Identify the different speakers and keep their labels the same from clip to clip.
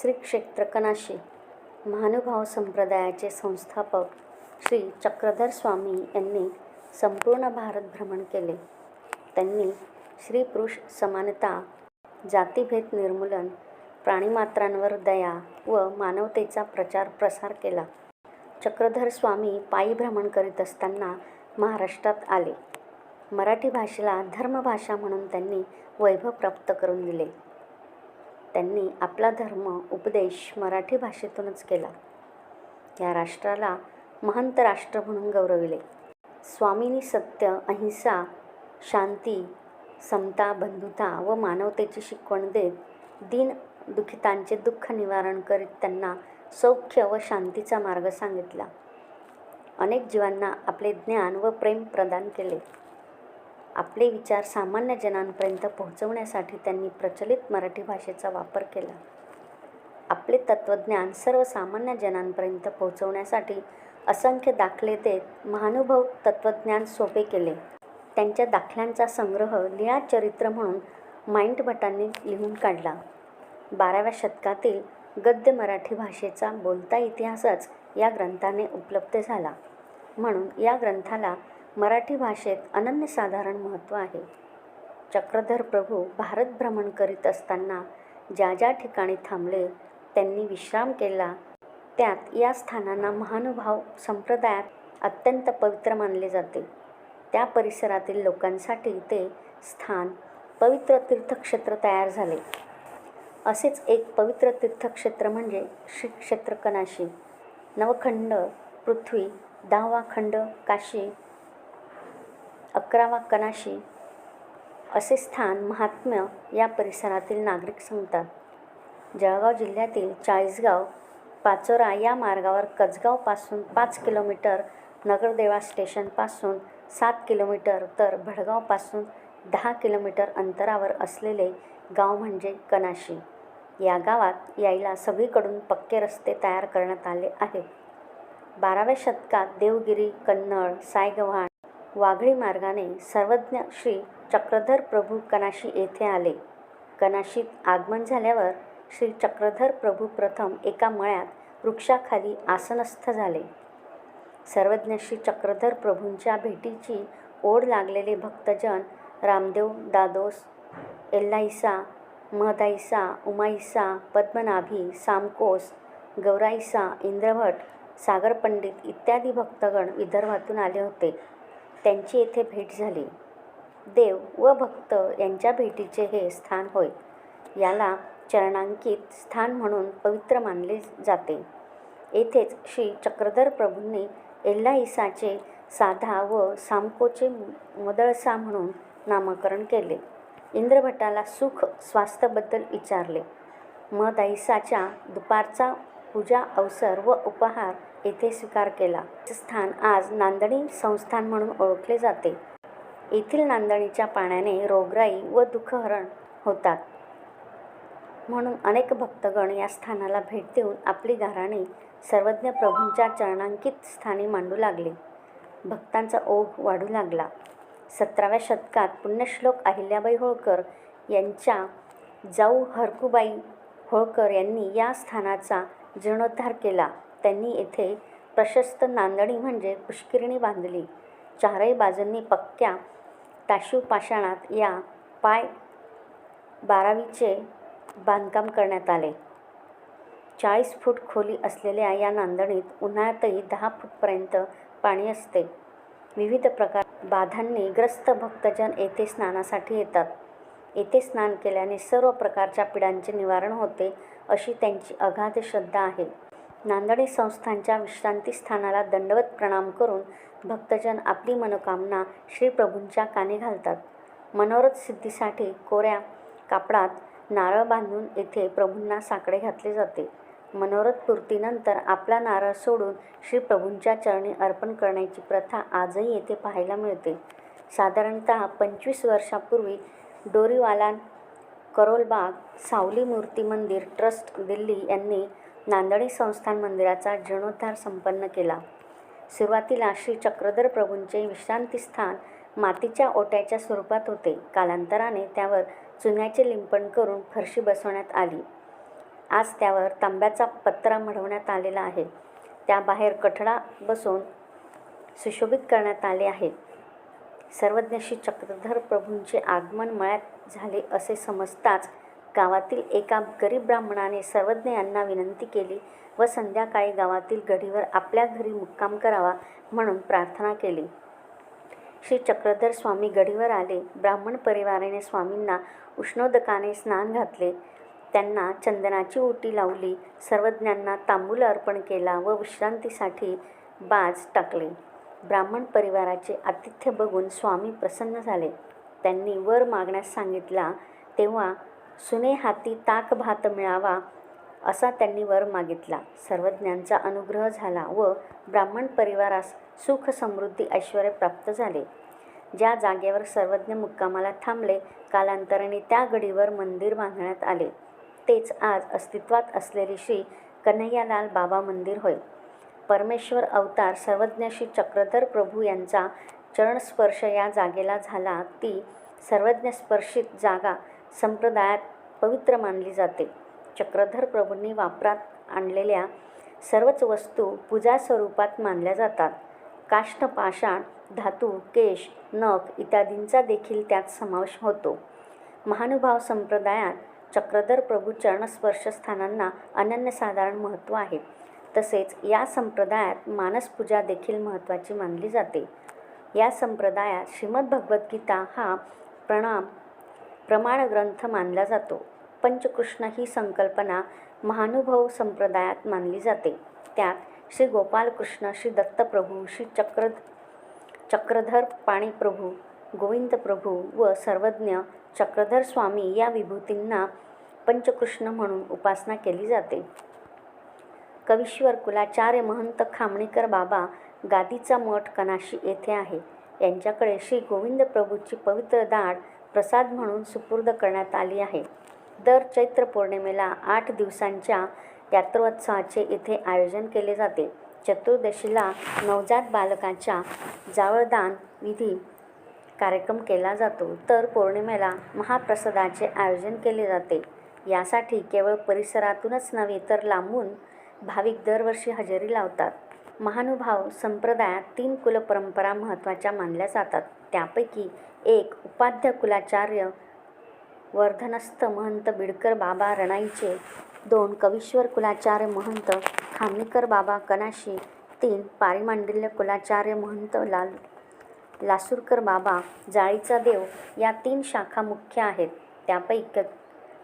Speaker 1: श्री क्षेत्र कनाशी महानुभाव संप्रदायाचे संस्थापक श्री चक्रधर स्वामी यांनी संपूर्ण भारत भ्रमण केले. त्यांनी श्री पुरुष समानता जातीभेद निर्मूलन प्राणीमात्रांवर दया व मानवतेचा प्रचार प्रसार केला. चक्रधर स्वामी पायी भ्रमण करीत असताना महाराष्ट्रात आले. मराठी भाषेला धर्मभाषा म्हणून त्यांनी वैभव प्राप्त करून दिले. त्यांनी आपला धर्म उपदेश मराठी भाषेतूनच केला. या राष्ट्राला महंत राष्ट्र म्हणून गौरविले. स्वामींनी सत्य अहिंसा शांती समता बंधुता व मानवतेची शिकवण देत दीन दुखितांचे दुःख निवारण करीत त्यांना सौख्य व शांतीचा मार्ग सांगितला. अनेक जीवांना आपले ज्ञान व प्रेम प्रदान केले. आपले विचार सामान्य जनांपर्यंत पोहोचवण्यासाठी त्यांनी प्रचलित मराठी भाषेचा वापर केला. आपले तत्त्वज्ञान सर्वसामान्य जनांपर्यंत पोहोचवण्यासाठी असंख्य दाखले देत महानुभव तत्त्वज्ञान सोपे केले. त्यांच्या दाखल्यांचा संग्रह लिळा चरित्र म्हणून माइंड भटांनी लिहून काढला. बाराव्या शतकातील गद्य मराठी भाषेचा बोलता इतिहासच या ग्रंथाने उपलब्ध झाला. म्हणून या ग्रंथाला मराठी भाषेत अनन्यसाधारण महत्त्व आहे. चक्रधर प्रभू भारत भ्रमण करीत असताना ज्या ज्या ठिकाणी थांबले त्यांनी विश्राम केला त्यात या स्थानांना महानुभाव संप्रदायात अत्यंत पवित्र मानले जाते. त्या परिसरातील लोकांसाठी ते स्थान पवित्र तीर्थक्षेत्र तयार झाले. असेच एक पवित्र तीर्थक्षेत्र म्हणजे श्री क्षेत्र कनाशी नवखंड पृथ्वी दहावा खंड काशी अकरावा कनाशी असे स्थान महात्म्य या परिसरातील नागरिक सांगतात. जळगाव जिल्ह्यातील चाळीसगाव पाचोरा या मार्गावर कसगावपासून पाच किलोमीटर नगरदेवा स्टेशनपासून सात किलोमीटर तर भडगावपासून दहा किलोमीटर अंतरावर असलेले गाव म्हणजे कनाशी. या गावात यायला सगळीकडून पक्के रस्ते तयार करण्यात आले आहेत. बाराव्या शतकात देवगिरी कन्नड सायगव्हाण वाघळी मार्गाने सर्वज्ञ श्री चक्रधर प्रभू कनाशी येथे आले. कनाशीत आगमन झाल्यावर श्री चक्रधर प्रभू प्रथम एका मळ्यात वृक्षाखाली आसनस्थ झाले. सर्वज्ञ श्री चक्रधर प्रभूंच्या भेटीची ओढ लागलेले भक्तजन रामदेव दादोस एल्लाईसा महदाईसा उमाईसा पद्मनाभी सामकोस गौराईसा इंद्रभट सागरपंडित इत्यादी भक्तगण विदर्भातून आले होते. त्यांची येथे भेट झाली. देव व भक्त यांच्या भेटीचे हे स्थान होय. याला चरणांकित स्थान म्हणून पवित्र मानले जाते. येथेच श्री चक्रधर प्रभूंनी एल्लाईसाचे साधा व सामकोचे मदळसा म्हणून नामकरण केले. इंद्रभटाला सुख स्वास्थ्याबद्दल विचारले. मदाईसाच्या दुपारचा पूजा अवसर व उपहार येथे स्वीकार केला. स्थान आज नांदणी संस्थान म्हणून ओळखले जाते. येथील नांदणीच्या पाण्याने रोगराई व दुःखहरण होतात. म्हणून अनेक भक्तगण या स्थानाला भेट देऊन आपली घराणे सर्वज्ञ प्रभूंच्या चरणांकित स्थानी मांडू लागले. भक्तांचा ओघ वाढू लागला. सतराव्या शतकात पुण्यश्लोक अहिल्याबाई होळकर यांच्या जाऊ हरकुबाई होळकर यांनी या स्थानाचा जीर्णोद्धार केला. त्यांनी येथे प्रशस्त नांदणी म्हणजे पुष्किरणी बांधली. चारही बाजूंनी पक्क्या ताशीव पाषाणात या पाय बारावीचे बांधकाम करण्यात आले. चाळीस फूट खोली असलेल्या या नांदणीत उन्हाळ्यातही दहा फूटपर्यंत पाणी असते. विविध प्रकार बाधांनी ग्रस्त भक्तजन येथे स्नानासाठी येतात. येथे स्नान केल्याने सर्व प्रकारच्या पिढ्यांचे निवारण होते अशी त्यांची अगाध श्रद्धा आहे. नांदणी संस्थांच्या विश्रांतीस्थानाला दंडवत प्रणाम करून भक्तजन आपली मनोकामना श्रीप्रभूंच्या कानी घालतात. मनोरथ सिद्धीसाठी कोऱ्या कापडात नारळ बांधून येथे प्रभूंना साकडे घातले जाते. मनोरथ पूर्तीनंतर आपला नारळ सोडून श्रीप्रभूंच्या चरणी अर्पण करण्याची प्रथा आजही येथे पाहायला मिळते. साधारणत पंचवीस वर्षापूर्वी डोरीवालान करोलबाग सावली मूर्ती मंदिर ट्रस्ट दिल्ली यांनी नांदणी संस्थान मंदिराचा जीर्णोद्धार संपन्न केला. सुरुवातीला श्री चक्रधर प्रभूंचे विश्रांतीस्थान मातीच्या ओट्याच्या स्वरूपात होते. कालांतराने त्यावर चुन्याचे लिंपण करून फरशी बसवण्यात आली. आज त्यावर तांब्याचा पत्रा मढवण्यात आलेला आहे. त्याबाहेर कठडा बसून सुशोभित करण्यात आले आहे. सर्वज्ञ श्री चक्रधर प्रभूंचे आगमन मळ्यात झाले असे समजताच गावातील एका गरीब ब्राह्मणाने सर्वज्ञ यांना विनंती केली व संध्याकाळी गावातील गढीवर आपल्या घरी मुक्काम करावा म्हणून प्रार्थना केली. श्री चक्रधर स्वामी गडीवर आले. ब्राह्मण परिवाराने स्वामींना उष्णोदकाने स्नान घातले. त्यांना चंदनाची ओटी लावली. सर्वज्ञांना तांबूल अर्पण केला व विश्रांतीसाठी बाज टाकले. ब्राह्मण परिवाराचे आतिथ्य बघून स्वामी प्रसन्न झाले. त्यांनी वर मागण्यास सांगितला तेव्हा सुने हाती ताक भात मिळावा असा त्यांनी वर मागितला. सर्वज्ञांचा अनुग्रह झाला व ब्राह्मण परिवारास सुख समृद्धी ऐश्वर प्राप्त झाले. ज्या जागेवर सर्वज्ञ मुक्कामाला थांबले कालांतराने त्या गडीवर मंदिर बांधण्यात आले. तेच आज अस्तित्वात असलेले श्री कन्हैयालाल बाबा मंदिर होय. परमेश्वर अवतार सर्वज्ञ श्री चक्रधर प्रभू यांचा चरणस्पर्श या जागेला झाला ती सर्वज्ञ स्पर्शित जागा संप्रदायात पवित्र मानली जाते. चक्रधर प्रभूंनी वापरात आणलेल्या सर्वच वस्तू पूजा स्वरूपात मानल्या जातात. काष्ठ पाषाण धातू केश नख इत्यादींचा देखील त्यात समावेश होतो. महानुभाव संप्रदायात चक्रधर प्रभू चरणस्पर्शस्थानांना अनन्यसाधारण महत्त्व आहे. तसेच या संप्रदायात मानसपूजा देखील महत्त्वाची मानली जाते. या संप्रदायात श्रीमद भगवद्गीता हा प्रणाम प्रमाण ग्रंथ मानला जातो. पंचकृष्ण ही संकल्पना महानुभव संप्रदायात मानली जाते. त्यात श्री गोपालकृष्ण श्री दत्तप्रभू श्री चक्र चक्रधर पाणीप्रभू गोविंद प्रभू व सर्वज्ञ चक्रधर स्वामी या विभूतींना पंचकृष्ण म्हणून उपासना केली जाते. कवीश्वर कुलाचार्य महंत खामणीकर बाबा गादीचा मठ कनाशी येथे आहे. यांच्याकडे श्री गोविंद प्रभूची पवित्र दाढ प्रसाद म्हणून सुपूर्द करण्यात आली आहे. दर चैत्र पौर्णिमेला आठ दिवसांच्या यात्रोत्सवाचे इथे आयोजन केले जाते. चतुर्दशीला नवजात बालकाच्या जावळदान विधी कार्यक्रम केला जातो. तर पौर्णिमेला महाप्रसादाचे आयोजन केले जाते. यासाठी केवळ परिसरातूनच नव्हे तर लांबून भाविक दरवर्षी हजेरी लावतात. महानुभाव संप्रदायात तीन कुलपरंपरा महत्त्वाच्या मानल्या जातात. त्यापैकी एक उपाध्य कुलाचार्य वर्धनस्थ महंत बिडकर बाबा रणाईचे दोन कवीश्वर कुलाचार्य महंत खामणीकर बाबा कनाशी तीन पारिमांडिल्य कुलाचार्य महंत लाल लासूरकर बाबा जाळीचा देव या तीन शाखा मुख्य आहेत. त्यापैकी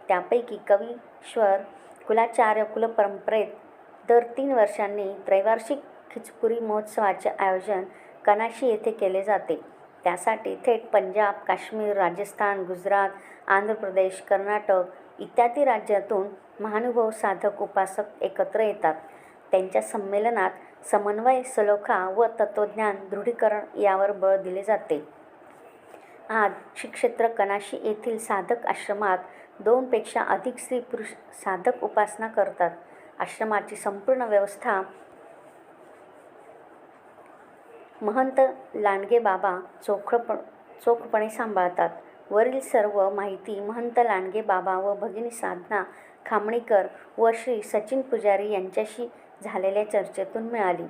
Speaker 1: त्यापैकी कवीश्वर कुलाचार्य कुलपरंपरेत दर तीन वर्षांनी त्रैवार्षिक खिचपुरी महोत्सवाचे आयोजन कनाशी येथे केले जाते. त्यासाठी थेट पंजाब काश्मीर राजस्थान गुजरात आंध्र प्रदेश कर्नाटक इत्यादी राज्यातून महानुभव साधक उपासक एकत्र येतात. त्यांच्या संमेलनात समन्वय सलोखा व तत्त्वज्ञान दृढीकरण यावर बळ दिले जाते. आज श्रीक्षेत्र कनाशी येथील साधक आश्रमात दोनपेक्षा अधिक स्त्री पुरुष साधक उपासना करतात. आश्रमाची संपूर्ण व्यवस्था महंत लांडगे बाबा चोखपण चोखपणे सांभाळतात. वरील सर्व माहिती महंत लांडगे बाबा व भगिनी साधना खामणीकर व श्री सचिन पुजारी यांच्याशी झालेल्या चर्चेतून मिळाली.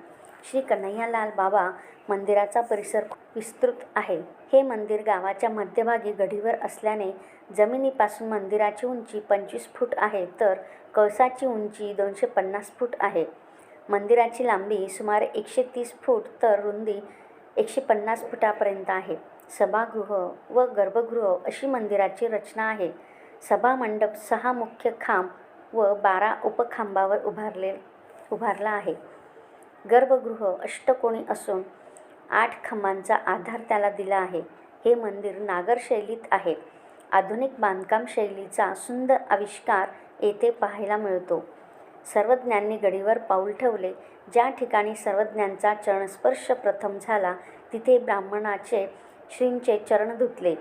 Speaker 1: श्री कन्हैयालाल बाबा मंदिराचा परिसर विस्तृत आहे. हे मंदिर गावाच्या मध्यभागी गढीवर असल्याने जमिनीपासून मंदिराची उंची पंचवीस फूट आहे तर कळसाची उंची दोनशे पन्नास फूट आहे. मंदिराची लांबी सुमारे एकशे तीस फूट तर रुंदी एकशे पन्नास फुटापर्यंत आहे. सभागृह व गर्भगृह अशी मंदिराची रचना आहे. सभामंडप सहा मुख्य खांब व बारा उपखांबावर उभारले उभारला आहे. गर्भगृह अष्टकोणी असून आठ खांबांचा आधार त्याला दिला आहे. हे मंदिर नागर शैलीत आहे. आधुनिक बांधकाम शैलीचा सुंदर आविष्कार येथे पाहायला मिळतो. सर्वज्ञांनी गडीवर पाऊल ठेवले. ज्या ठिकाणी सर्वज्ञांचा चरणस्पर्श प्रथम झाला तिथे ब्राह्मणाचे श्रींचे चरण धुतले.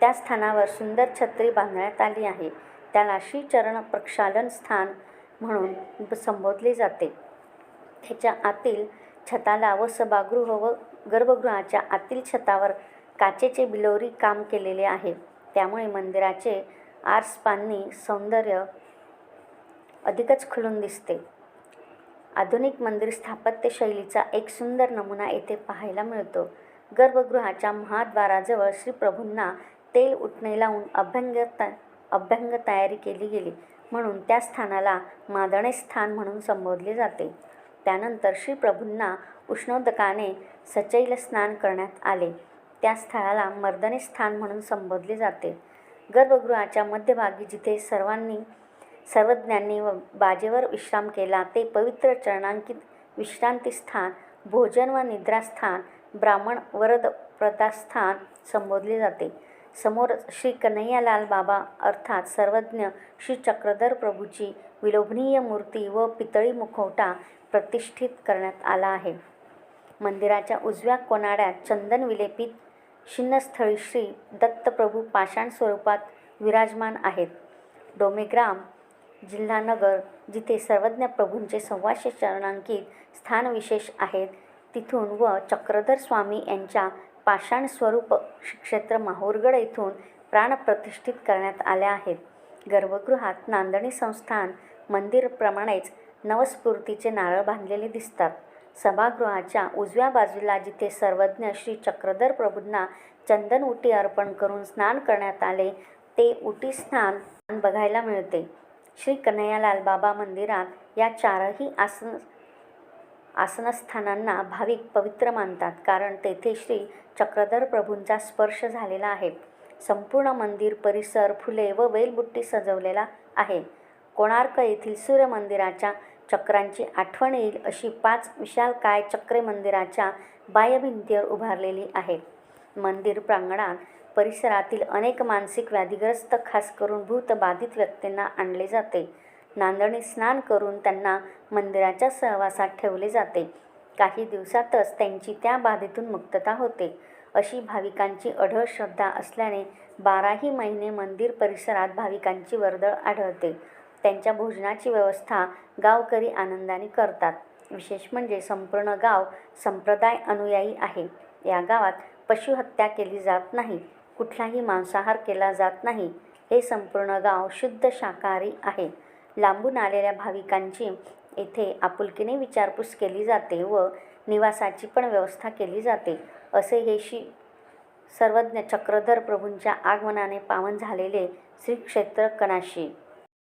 Speaker 1: त्या स्थानावर सुंदर छत्री बांधण्यात आली आहे. त्याला श्रीचरण प्रक्षालन स्थान म्हणून संबोधले जाते. त्याच्या आतील छताला व सभागृह व गर्भगृहाच्या आतील छतावर काचेचे बिलोरी काम केलेले आहे. त्यामुळे मंदिराचे आरसपांनी सौंदर्य अधिकच खुलून दिसते. आधुनिक मंदिर स्थापत्यशैलीचा एक सुंदर नमुना येथे पाहायला मिळतो. गर्भगृहाच्या महाद्वाराजवळ श्रीप्रभूंना तेल उठणे लावून अभ्यंग त अभ्यंग तयारी केली गेली म्हणून त्या स्थानाला मादणे स्थान म्हणून संबोधले जाते. त्यानंतर श्रीप्रभूंना उष्णोदकाने सचैल स्नान करण्यात आले. त्या स्थळाला मर्दने स्थान म्हणून संबोधले जाते. गर्भगृहाच्या मध्यभागी जिथे सर्वांनी सर्वज्ञांनी व बाजेवर विश्राम केला. ते पवित्र चरणांकित विश्रांतीस्थान भोजन व निद्रास्थान ब्राह्मण वरद प्रदास्थान संबोधले जाते. समोर श्री कन्हैयालाल बाबा अर्थात सर्वज्ञ श्री चक्रधर प्रभूची विलोभनीय मूर्ती व पितळी मुखवटा प्रतिष्ठित करण्यात आला आहे. मंदिराच्या उजव्या कोनाड्यात चंदन विलेपित शिन्नस्थळी श्री दत्तप्रभू पाषाण स्वरूपात विराजमान आहेत. डोमेग्राम जिल्हा नगर जिथे सर्वज्ञ प्रभूंचे सव्वाशे चरणांकित स्थानविशेष आहेत तिथून व चक्रधर स्वामी यांच्या पाषाण स्वरूप क्षेत्र माहूरगड येथून प्राणप्रतिष्ठित करण्यात आल्या आहेत. गर्भगृहात नांदणी संस्थान मंदिरप्रमाणेच नवस्फूर्तीचे नारळ बांधलेले दिसतात. सभागृहाच्या उजव्या बाजूला जिथे सर्वज्ञ श्री चक्रधर प्रभूंना चंदन उटी अर्पण करून स्नान करण्यात आले ते उटी स्नान बघायला मिळते. श्री कन्हैयालाल बाबा मंदिरात या चारही आसन आसनस्थानांना भाविक पवित्र मानतात कारण तेथे श्री चक्रधर प्रभूंचा स्पर्श झालेला आहे. संपूर्ण मंदिर परिसर फुले व वेलबुट्टी सजवलेला आहे. कोणार्क येथील सूर्य मंदिराच्या चक्रांची आठवण येईल अशी पाच विशालकाय चक्रे मंदिराच्या बाह्यभिंतीवर उभारलेली आहे. मंदिर प्रांगणात परिसरातील अनेक मानसिक व्याधीग्रस्त खास करून भूतबाधित व्यक्तींना आणले जाते. नांदणी स्नान करून त्यांना मंदिराच्या सहवासात ठेवले जाते. काही दिवसातच त्यांची त्या बाधेतून मुक्तता होते. अशी भाविकांची अढळ श्रद्धा असल्याने बाराही महिने मंदिर परिसरात भाविकांची वर्दळ आढळते. त्यांच्या भोजनाची व्यवस्था गावकरी आनंदाने करतात. विशेष म्हणजे संपूर्ण गाव संप्रदाय अनुयायी आहे. या गावात पशुहत्या केली जात नाही. कुठलाही मांसाहार केला जात नाही. हे संपूर्ण गाव शुद्ध शाकाहारी आहे. लांबून आलेल्या भाविकांची येथे आपुलकीने विचारपूस केली जाते व निवासाची पण व्यवस्था केली जाते. असे हे श्री सर्वज्ञ चक्रधर प्रभूंच्या आगमनाने पावन झालेले श्री क्षेत्र कनाशी